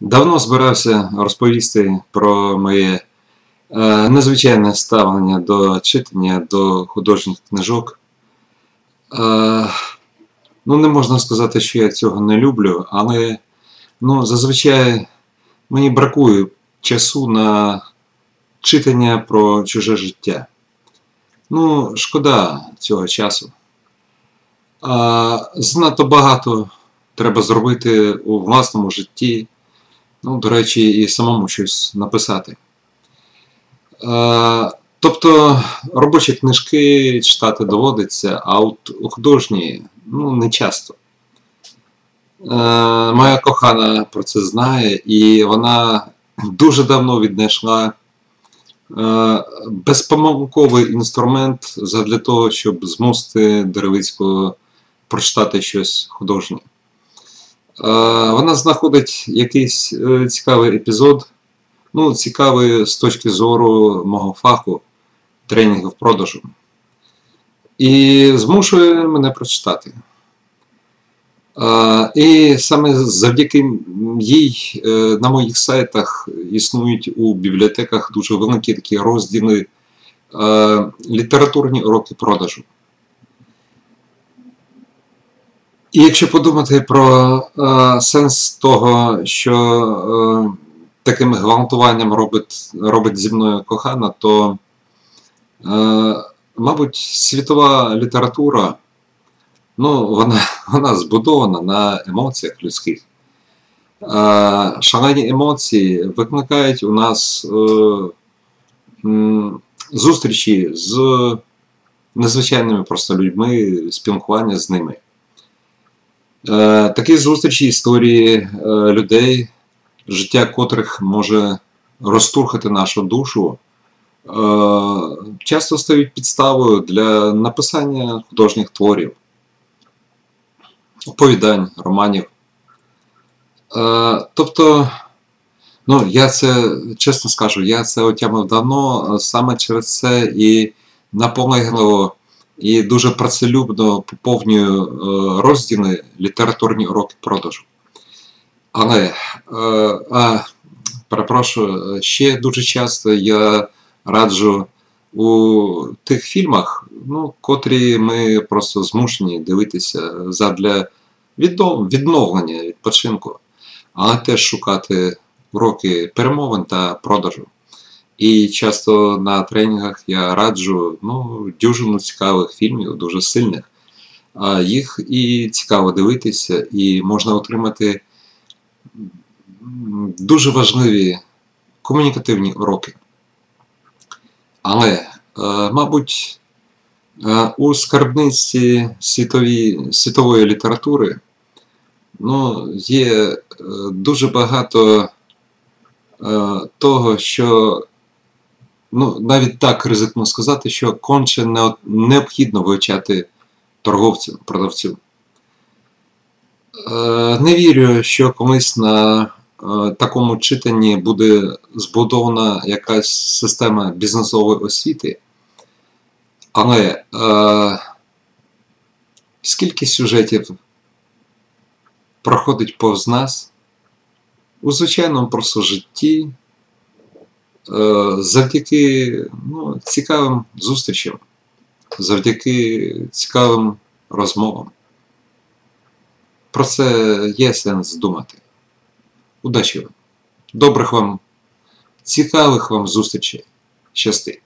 Давно збирався розповісти про моє е, незвичайне ставлення до читання, до художніх книжок. Е, ну, не можна сказати, що я цього не люблю, але ну, зазвичай мені бракує часу на читання про чуже життя. Ну, шкода цього часу. А, Занадто багато треба зробити у власному житті. Ну, до речі, і самому щось написати. Е, тобто робочі книжки читати доводиться, а от художні ну, не часто. Е, моя кохана про це знає, і вона дуже давно віднайшла е, безпомилковий інструмент для того, щоб змусити Деревицького прочитати щось художнє. Вона знаходить якийсь е, цікавий епізод, ну, цікавий з точки зору мого фаху тренінгів продажу. І змушує мене прочитати. І саме завдяки їй е, на моїх сайтах існують у бібліотеках дуже великі такі розділи е, літературні уроки продажу. І якщо подумати про е, сенс того, що е, таким гвалтуванням робить робить зі мною кохана, то, е, мабуть, світова література ну, вона вона збудована на емоціях людських. Е, шалені емоції викликають у нас е, зустрічі з незвичайними просто людьми, спілкування з ними. Е, такі зустрічі історії е, людей, життя котрих може розтурхати нашу душу, е, часто стають підставою для написання художніх творів, оповідань, романів. Тобто, ну, я це чесно скажу, я це отямив давно, саме через це і наполегливо і дуже працелюбно поповнюю е, розділи літературні уроки продажу. Але, е, а, перепрошую, ще дуже часто я раджу у тих фільмах, ну, котрі ми просто змушені дивитися задля відновлення відпочинку, але теж шукати уроки перемовин та продажу. І часто на тренінгах я раджу ну, дюжину цікавих фільмів, дуже сильних. Їх і цікаво дивитися, і можна отримати дуже важливі комунікативні уроки. Але, е, мабуть, е, у скарбниці світові, світової літератури ну, є е, дуже багато того, що ну, навіть так ризикну сказати, що конче необхідно вивчати торговцю, продавцю. Е, не вірю, що колись на е, такому читанні буде збудована якась система бізнесової освіти. Але е, скільки сюжетів проходить повз нас у звичайному просто житті? Е, завдяки ну, цікавим зустрічам, завдяки цікавим розмовам. Про це є сенс думати. Удачі вам! Добрих вам, цікавих вам зустрічей. Щасти!